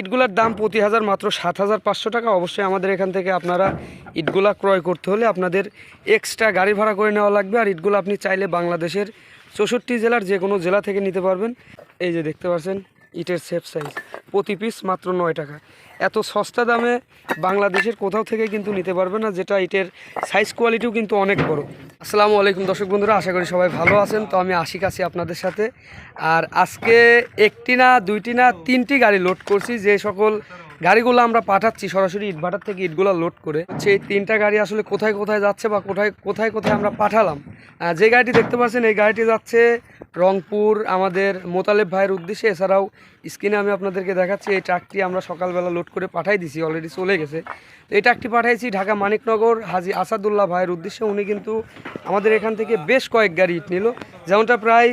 ইটগুলার দাম প্রতি হাজার মাত্র সাত হাজার পাঁচশো টাকা। অবশ্যই আমাদের এখান থেকে আপনারা ইটগুলা ক্রয় করতে হলে আপনাদের এক্সট্রা গাড়ি ভাড়া করে নেওয়া লাগবে। আর ইটগুলো আপনি চাইলে বাংলাদেশের চৌষট্টি জেলার যে কোনো জেলা থেকে নিতে পারবেন। এই যে দেখতে পাচ্ছেন ইটের সেফ সাইজ প্রতি পিস মাত্র নয় টাকা। এত সস্তা দামে বাংলাদেশের কোথাও থেকে কিন্তু নিতে পারবে না, যেটা ইটের সাইজ কোয়ালিটিও কিন্তু অনেক বড়। আসসালামু আলাইকুম দর্শক বন্ধুরা, আশা করি সবাই ভালো আছেন। তো আমি আশিক আছি আপনাদের সাথে। আর আজকে একটি না, দুইটি না, তিনটি গাড়ি লোড করছি। যে সকল গাড়িগুলো আমরা পাঠাচ্ছি সরাসরি ইটভাটার থেকে ইটগুলো লোড করে, সেই তিনটা গাড়ি আসলে কোথায় কোথায় যাচ্ছে বা কোথায় কোথায় কোথায় আমরা পাঠালাম। যে গাড়িটি দেখতে পাচ্ছেন, এই গাড়িটি যাচ্ছে রংপুর আমাদের মোতালেব ভাইয়ের উদ্দেশ্যে, এছাড়াও স্ক্রিনে আমি আপনাদেরকে দেখাচ্ছি, এই ট্রাকটি আমরা সকালবেলা লোড করে পাঠাই দিছি অলরেডি চলে গেছে। তো এই ট্রাকটি পাঠাইছি ঢাকা মানিকনগর হাজি আসাদুল্লাহ ভাইয়ের উদ্দেশ্যে। উনি কিন্তু আমাদের এখান থেকে বেশ কয়েক গাড়ি ইট নিল। যেমনটা প্রায়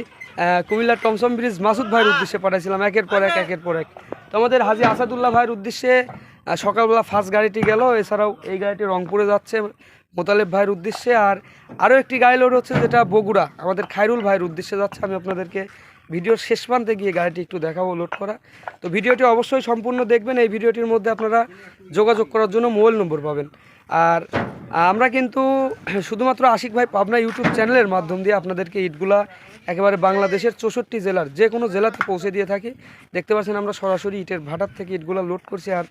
কুমিল্লার টমসম ব্রিজ মাসুদ ভাইয়ের উদ্দেশ্যে পাঠাইছিলাম, একের পর এক, একের পর এক। তো আমাদের হাজি আসাদুল্লাহ ভাইয়ের উদ্দেশ্যে সকালবেলা ফার্স্ট গাড়িটি গেল। এছাড়াও এই গাড়িটি রংপুরে যাচ্ছে। মোতালেব ভাইয়ের উদ্দেশ্যে আর আরও একটি গাড়ি লোড হচ্ছে যেটা বগুড়া। আমাদের খায়রুল ভাইয়ের উদ্দেশ্যে যাচ্ছে। আমি আপনাদেরকে ভিডিওর শেষ প্রান্তে গিয়ে গাড়িটি একটু দেখাবো লোড করা। তো ভিডিওটি অবশ্যই সম্পূর্ণ দেখবেন। এই ভিডিওটির মধ্যে আপনারা যোগাযোগ করার জন্য মোবাইল নম্বর পাবেন। আর আমরা কিন্তু শুধুমাত্র আশিক ভাই পাবনা ইউটিউব চ্যানেলের মাধ্যম দিয়ে আপনাদেরকে ইটগুলা একেবারে বাংলাদেশের চৌষট্টি জেলার যে কোনো জেলাতে পৌঁছে দিয়ে থাকি। দেখতে পাচ্ছেন আমরা সরাসরি ইটের ভাটার থেকে ইটগুলা লোড করছি। আর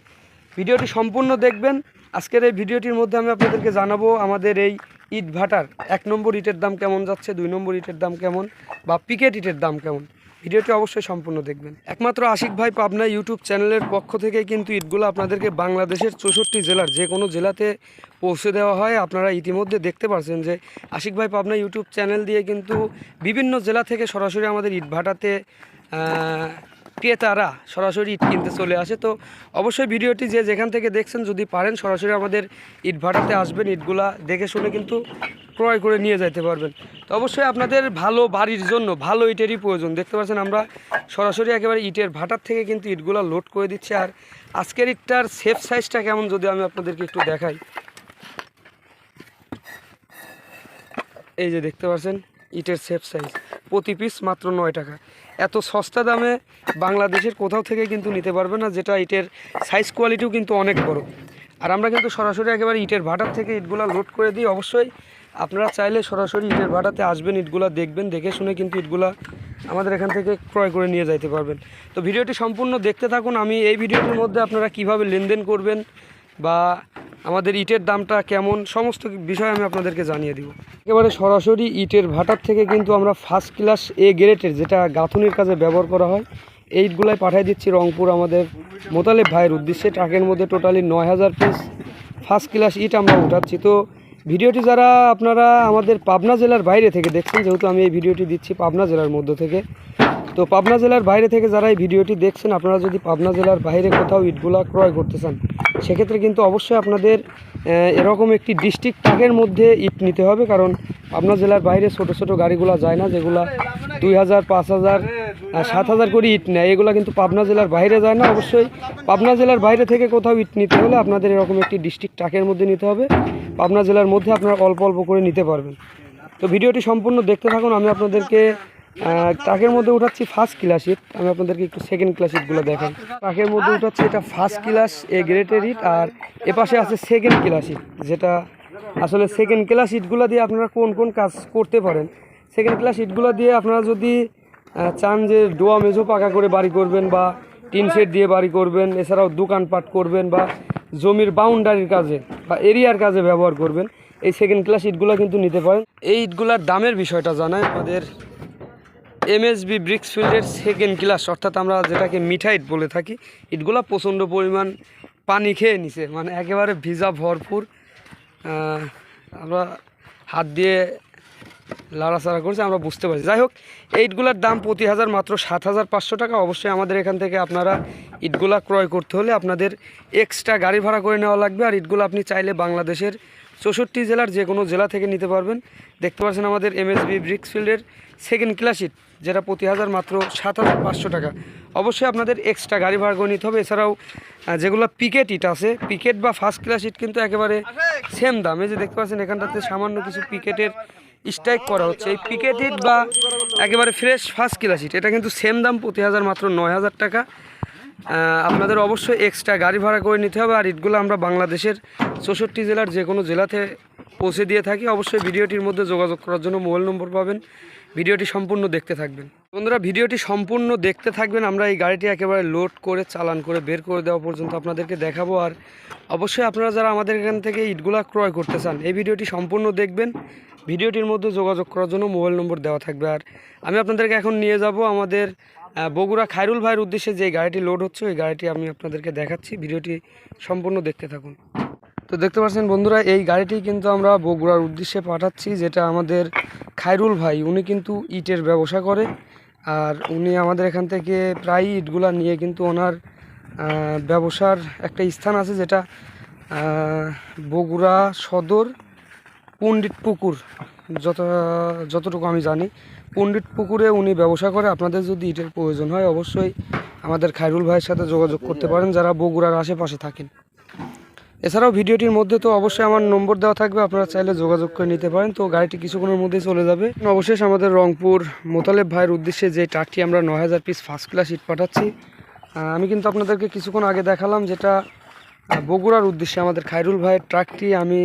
ভিডিওটি সম্পূর্ণ দেখবেন। আজকের এই ভিডিওটির মধ্যে আমি আপনাদেরকে জানাব আমাদের এই ইট ভাটার এক নম্বর ইটের দাম কেমন যাচ্ছে, দুই নম্বর ইটের দাম কেমন বা পিকেট ইটের দাম কেমন। ভিডিওটি অবশ্যই সম্পূর্ণ দেখবেন। একমাত্র আশিক ভাই পাবনা ইউটিউব চ্যানেলের পক্ষ থেকে কিন্তু ইটগুলো আপনাদেরকে বাংলাদেশের চৌষট্টি জেলার যে কোনো জেলাতে পৌঁছে দেওয়া হয়। আপনারা ইতিমধ্যে দেখতে পারছেন যে আশিক ভাই পাবনা ইউটিউব চ্যানেল দিয়ে কিন্তু বিভিন্ন জেলা থেকে সরাসরি আমাদের ইট ভাটাতে ক্রেতারা সরাসরি ইট কিনতে চলে আসে। তো অবশ্যই ভিডিওটি যে যেখান থেকে দেখছেন, যদি পারেন সরাসরি আমাদের ইট ভাটাতে আসবেন, ইটগুলা দেখে শুনে কিন্তু ক্রয় করে নিয়ে যেতে পারবেন। তো অবশ্যই আপনাদের ভালো বাড়ির জন্য, ভালো ইটেরই প্রয়োজন। দেখতে পাচ্ছেন আমরা সরাসরি একেবারে ইটের ভাটার থেকে কিন্তু ইটগুলা লোড করে দিচ্ছে। আর আজকের ইটটার সেফ সাইজটা কেমন, যদি আমি আপনাদেরকে একটু দেখাই। এই যে দেখতে পাচ্ছেন, ইটের সেফ সাইজ। প্রতি পিস মাত্র নয় টাকা। এত সস্তা দামে বাংলাদেশের কোথাও থেকে কিন্তু নিতে পারবে না, যেটা ইটের সাইজ কোয়ালিটিও কিন্তু অনেক বড়। আর আমরা কিন্তু সরাসরি একেবারে ইটের ভাটার থেকে ইটগুলা লোড করে দিই। অবশ্যই আপনারা চাইলে সরাসরি ইটের ভাটাতে আসবেন, ইটগুলা দেখবেন, দেখে শুনে কিন্তু ইটগুলা আমাদের এখান থেকে ক্রয় করে নিয়ে যাইতে পারবেন। তো ভিডিওটি সম্পূর্ণ দেখতে থাকুন। আমি এই ভিডিওটির মধ্যে আপনারা কীভাবে লেনদেন করবেন বা আমাদের ইটের দামটা কেমন, সমস্ত বিষয় আমি আপনাদেরকে জানিয়ে দিব। একেবারে সরাসরি ইটের ভাটার থেকে কিন্তু আমরা ফার্স্ট ক্লাস এ গ্রেটের যেটা গাঁথুনির কাজে ব্যবহার করা হয় এই ইটগুলাই পাঠিয়ে দিচ্ছি রংপুর আমাদের মোতালেব ভাইয়ের উদ্দেশ্যে। ট্রাকের মধ্যে টোটালি নয় হাজার পিস ফার্স্ট ক্লাস ইট আমরা উঠাচ্ছি। তো ভিডিওটি যারা আপনারা আমাদের পাবনা জেলার বাইরে থেকে দেখছেন, যেহেতু আমি এই ভিডিওটি দিচ্ছি পাবনা জেলার মধ্য থেকে তো পাবনা জেলার বাইরে থেকে যারা এই ভিডিওটি দেখছেন, আপনারা যদি পাবনা জেলার বাইরে কোথাও ইটগুলা ক্রয় করতে চান, সেক্ষেত্রে কিন্তু অবশ্যই আপনাদের এরকম একটি ডিস্ট্রিক্ট ট্যাগের মধ্যে ইট নিতে হবে, কারণ পাবনা জেলার বাইরে ছোট ছোট গাড়িগুলো যায় না, যেগুলা দুই হাজার, পাঁচ হাজার সাত হাজার করে ইট নেয়, এগুলো কিন্তু পাবনা জেলার বাইরে যায় না। অবশ্যই পাবনা জেলার বাইরে থেকে কোথাও ইট নিতে হলে আপনাদের এরকম একটি ডিস্ট্রিক্ট ট্যাগের মধ্যে নিতে হবে, পাবনা জেলার মধ্যে আপনারা অল্প অল্প করে নিতে পারবেন। তো ভিডিওটি সম্পূর্ণ দেখতে থাকুন, আমি আপনাদেরকে ট্রাকের মধ্যে উঠাচ্ছি ফার্স্ট ক্লাস ইট আমি আপনাদেরকে একটু সেকেন্ড ক্লাস ইটগুলো দেখাই। ট্রাকের মধ্যে উঠাচ্ছি এটা ফার্স্ট ক্লাস এ গ্রেটের ইট আর এপাশে আছে সেকেন্ড ক্লাস ইট যেটা আসলে সেকেন্ড ক্লাস ইটগুলো দিয়ে আপনারা কোন কোন কাজ করতে পারেন। সেকেন্ড ক্লাস ইটগুলো দিয়ে আপনারা যদি চান যে ডোয়া মেজো পাকা করে বাড়ি করবেন বা টিন শেড দিয়ে বাড়ি করবেন, এছাড়াও দোকানপাট করবেন বা জমির বাউন্ডারির কাজে বা এরিয়ার কাজে ব্যবহার করবেন, এই সেকেন্ড ক্লাস ইটগুলো কিন্তু নিতে পারেন। এই ইটগুলার দামের বিষয়টা জানায় আমাদের এমএসবি ব্রিক্সফিল্ডের সেকেন্ড ক্লাস অর্থাৎ আমরা যেটাকে মিঠাইট বলে থাকি, ইটগুলা প্রচণ্ড পরিমাণ পানি খেয়ে নিছে। মানে একেবারে ভিজা, ভরপুর। আমরা হাত দিয়ে লাড়াচাড়া করছে, আমরা বুঝতে পারছি। যাই হোক ইটগুলার দাম প্রতি হাজার মাত্র সাত হাজার পাঁচশো টাকা। অবশ্যই আমাদের এখান থেকে আপনারা ইটগুলা ক্রয় করতে হলে আপনাদের এক্সট্রা গাড়ি ভাড়া করে নেওয়া লাগবে। আর ইটগুলো আপনি চাইলে বাংলাদেশের চৌষট্টি জেলার যে কোনো জেলা থেকে নিতে পারবেন। দেখতে পাচ্ছেন আমাদের এমএসবি ব্রিক্সফিল্ডের সেকেন্ড ক্লাসিট যেটা প্রতি হাজার মাত্র সাত হাজার পাঁচশো টাকা। অবশ্যই আপনাদের এক্সট্রা গাড়ি ভাড়া করে নিতে হবে। এছাড়াও যেগুলো পিকেট ইট আছে পিকেট বা ফার্স্ট ক্লাস ইট কিন্তু একেবারে সেম দাম। এই যে দেখতে পাচ্ছেন, এখানটাতে সামান্য কিছু পিকেটের স্ট্রাইক করা হচ্ছে। এই পিকেট ইট বা একেবারে ফ্রেশ ফার্স্ট ক্লাস ইট এটা কিন্তু সেম দাম প্রতি হাজার মাত্র নয় হাজার টাকা। আপনাদের অবশ্যই এক্সট্রা গাড়ি ভাড়া করে নিতে হবে আর ইটগুলো আমরা বাংলাদেশের চৌষট্টি জেলার যে কোনো জেলাতে পৌঁছে দিয়ে থাকি। অবশ্যই ভিডিওটির মধ্যে যোগাযোগ করার জন্য মোবাইল নম্বর পাবেন। ভিডিওটি সম্পূর্ণ দেখতে থাকবেন। বন্ধুরা, ভিডিওটি সম্পূর্ণ দেখতে থাকবেন। আমরা এই গাড়িটি একেবারে লোড করে, চালান করে, বের করে দেওয়া পর্যন্ত আপনাদেরকে দেখাবো। আর অবশ্যই আপনারা যারা আমাদের এখান থেকে ইটগুলা ক্রয় করতে চান, এই ভিডিওটি সম্পূর্ণ দেখবেন। ভিডিওটির মধ্যে যোগাযোগ করার জন্য মোবাইল নম্বর দেওয়া থাকবে। আর আমি আপনাদেরকে এখন নিয়ে যাব আমাদের বগুড়া খায়রুল ভাইয়ের উদ্দেশ্যে যে গাড়িটি লোড হচ্ছে, ওই গাড়িটি আমি আপনাদেরকে দেখাচ্ছি। ভিডিওটি সম্পূর্ণ দেখতে থাকুন। তো দেখতে পাচ্ছেন বন্ধুরা, এই গাড়িটি কিন্তু আমরা বগুড়ার উদ্দেশ্যে পাঠাচ্ছি, যেটা আমাদের খায়রুল ভাই, উনি কিন্তু ইটের ব্যবসা করে, আর উনি আমাদের এখান থেকে প্রায় ইটগুলা নিয়ে কিন্তু ওনার ব্যবসার একটা স্থান আছে, যেটা বগুড়া সদর পণ্ডিত পুকুর যত, যতটুকু আমি জানি, পণ্ডিত পুকুরে উনি ব্যবসা করে, আপনাদের যদি ইটের প্রয়োজন হয় অবশ্যই আমাদের খায়রুল ভাইয়ের সাথে যোগাযোগ করতে পারেন, যারা বগুড়ার আশেপাশে থাকেন। এছাড়াও ভিডিওটির মধ্যে তো অবশ্যই আমার নম্বর দেওয়া থাকবে, আপনারা চাইলে যোগাযোগ করে নিতে পারেন। তো গাড়িটি কিছুক্ষণের মধ্যেই চলে যাবে। অবশেষ আমাদের রংপুর মোতালেব ভাইয়ের উদ্দেশ্যে যে ট্রাকটি আমরা নয় হাজার পিস ফার্স্ট ক্লাস ইট পাঠাচ্ছি আমি কিন্তু আপনাদেরকে কিছুক্ষণ আগে দেখালাম যেটা বগুড়ার উদ্দেশ্যে আমাদের খায়রুল ভাইয়ের ট্রাকটি আমি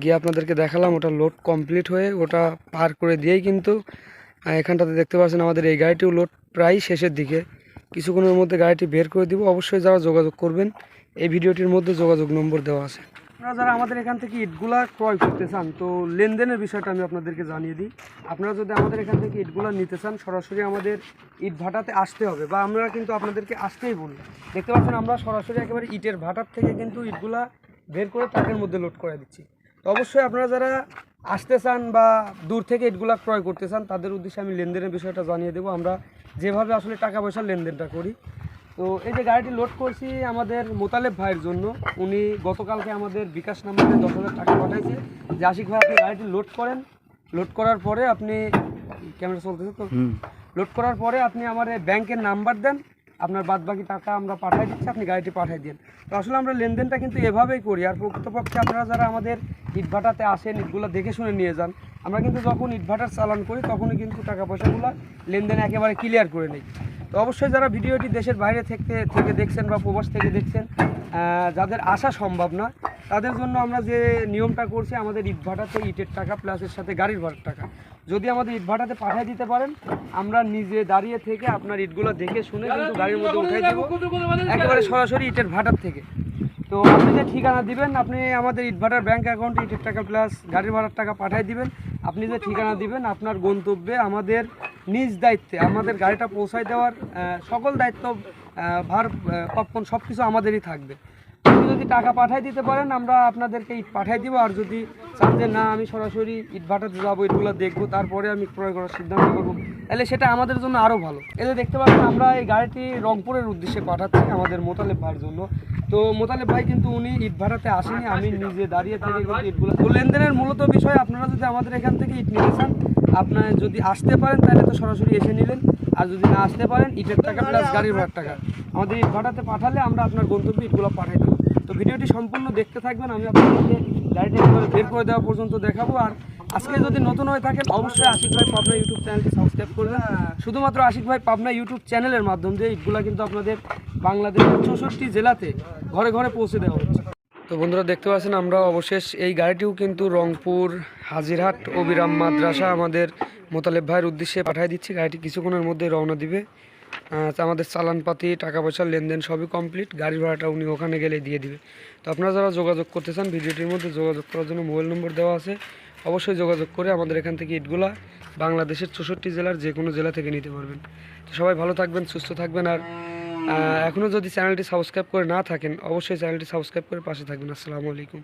গিয়ে আপনাদেরকে দেখালাম, ওটা লোড কমপ্লিট হয়ে ওটা পার করে দিয়েই কিন্তু এখানটাতে দেখতে পাচ্ছেন আমাদের এই গাড়িটিও লোড প্রায় শেষের দিকে। কিছুক্ষণের মধ্যে গাড়িটি বের করে দিব, অবশ্যই যারা যোগাযোগ করবেন, এই ভিডিওটির মধ্যে যোগাযোগ নম্বর দেওয়া আছে। আপনারা যারা আমাদের এখান থেকে ইটগুলা ক্রয় করতে চান, তো লেনদেনের বিষয়টা আমি আপনাদেরকে জানিয়ে দিই। আপনারা যদি আমাদের এখান থেকে ইটগুলা নিতে চান, সরাসরি আমাদের ইট ভাটাতে আসতে হবে, বা আমরা কিন্তু আপনাদেরকে আসতেই বলি। দেখতে পাচ্ছেন আমরা সরাসরি একেবারে ইটের ভাটার থেকে কিন্তু ইটগুলা বের করে ট্রাকের মধ্যে লোড করে দিচ্ছি। অবশ্যই আপনারা যারা আসতে চান বা দূর থেকে ইটগুলা ক্রয় করতে চান তাদের উদ্দেশ্যে আমি লেনদেনের বিষয়টা জানিয়ে দেবো। আমরা যেভাবে আসলে টাকা পয়সার লেনদেনটা করি। তো এই যে গাড়িটি লোড করছি আমাদের মোতালেব ভাইয়ের জন্য উনি গতকালকে আমাদের বিকাশ নাম্বারে দশ হাজার টাকা পাঠাইছে। যে আশিক ভাই আপনি গাড়িটি লোড করেন। লোড করার পরে আপনি ক্যামেরা চলতেছে তো? লোড করার পরে আপনি আমার এই ব্যাংকের নাম্বার দেন। আপনার বাদ বাকি টাকা আমরা পাঠিয়ে দিচ্ছি, আপনি গাড়িটি পাঠিয়ে দিন তো আসলে আমরা লেনদেনটা কিন্তু এভাবেই করি আর প্রকৃতপক্ষে আপনারা যারা আমাদের ইটভাটাতে আসেন, ইটগুলো দেখে শুনে নিয়ে যান, আমরা কিন্তু যখন ইটভাটার চালান করি, তখনই কিন্তু টাকা পয়সাগুলো লেনদেন একেবারে ক্লিয়ার করে নিই। তো অবশ্যই যারা ভিডিওটি দেশের বাইরে থেকে থেকে দেখছেন বা প্রবাস থেকে দেখছেন যাদের আসা সম্ভব না, তাদের জন্য আমরা যে নিয়মটা করছি, আমাদের ইট ভাটাতে ইটের টাকা প্লাসের সাথে গাড়ির ভাড়ার টাকা। যদি আমাদের ইট ভাটাতে পাঠিয়ে দিতে পারেন আমরা নিজে দাঁড়িয়ে থেকে আপনার ইটগুলো দেখে শুনে কিন্তু গাড়ির মধ্যে উঠাই দেবো। একেবারে সরাসরি ইটের ভাটার থেকে। তো আপনি যে ঠিকানা দিবেন আপনি আমাদের ইট ভাটার ব্যাঙ্ক অ্যাকাউন্টে ইটের টাকা প্লাস গাড়ির ভাড়ার টাকা পাঠিয়ে দিবেন। আপনি যে ঠিকানা দিবেন আপনার গন্তব্যে আমাদের নিজ দায়িত্বে আমাদের গাড়িটা পৌঁছায় দেওয়ার সকল দায়িত্ব ভার কপন সব কিছু আমাদেরই থাকবে। টাকা পাঠিয়ে দিতে পারেন আমরা আপনাদেরকে ইট পাঠিয়ে দিব। আর যদি চান যে না আমি সরাসরি ইট ভাটাতে যাব ইটগুলো দেখব তারপরে আমি ক্রয় করার সিদ্ধান্ত করব। তাহলে সেটা আমাদের জন্য আরও ভালো। যে দেখতে পাচ্ছেন আমরা এই গাড়িটি রংপুরের উদ্দেশ্যে পাঠাচ্ছি আমাদের মোতালেব ভাইয়ের জন্য। তো মোতালেব ভাই কিন্তু উনি ইট ভাড়াতে আসেনি আমি নিজে দাঁড়িয়ে থেকে কিন্তু ইটগুলো তো লেনদেনের মূলত বিষয় আপনারা যদি আমাদের এখান থেকে ইট নিতে চান আপনার যদি আসতে পারেন তাহলে তো সরাসরি এসে নিলেন। আর যদি না আসতে পারেন ইটের টাকা প্লাস গাড়ির ভাড়ার টাকা। আমাদের ইট ভাড়াতে পাঠালে আমরা আপনার গন্তব্যে ইটগুলো পাঠিয়ে দেবো। তো ভিডিওটি সম্পূর্ণ দেখতে থাকবেন, আমি আপনাদেরকে গাড়িটি বের করে দেওয়া পর্যন্ত দেখাবো। আর আজকে যদি নতুন হয়ে থাকেন, অবশ্যই আশিক ভাই পাবনা ইউটিউব চ্যানেলটি সাবস্ক্রাইব করবেন। শুধুমাত্র আশিক ভাই পাবনা ইউটিউব চ্যানেলের মাধ্যম দিয়ে ইটগুলো কিন্তু আপনাদের বাংলাদেশের চৌষট্টি জেলাতে ঘরে ঘরে পৌঁছে দেওয়া হচ্ছে। তো বন্ধুরা, দেখতে পাচ্ছেন আমরা অবশেষ এই গাড়িটিও কিন্তু রংপুর, হাজিরহাট, অবিরাম মাদ্রাসা আমাদের মোতালেব ভাইয়ের উদ্দেশ্যে পাঠিয়ে দিচ্ছি। গাড়িটি কিছুক্ষণের মধ্যে রওনা দিবে। আমাদের চালানপাতি টাকা পয়সার লেনদেন সবই কমপ্লিট গাড়ি ভাড়াটা উনি ওখানে গেলে দিয়ে দিবে। তো আপনারা যারা যোগাযোগ করতে চান, ভিডিওটির মধ্যে যোগাযোগ করার জন্য মোবাইল নম্বর দেওয়া আছে, অবশ্যই যোগাযোগ করে আমাদের এখান থেকে ইটগুলা বাংলাদেশের চৌষট্টি জেলার যে কোনো জেলা থেকে নিতে পারবেন। তো সবাই ভালো থাকবেন, সুস্থ থাকবেন আর এখনও যদি চ্যানেলটি সাবস্ক্রাইব করে না থাকেন, অবশ্যই চ্যানেলটি সাবস্ক্রাইব করে পাশে থাকবেন। আসসালামু আলাইকুম।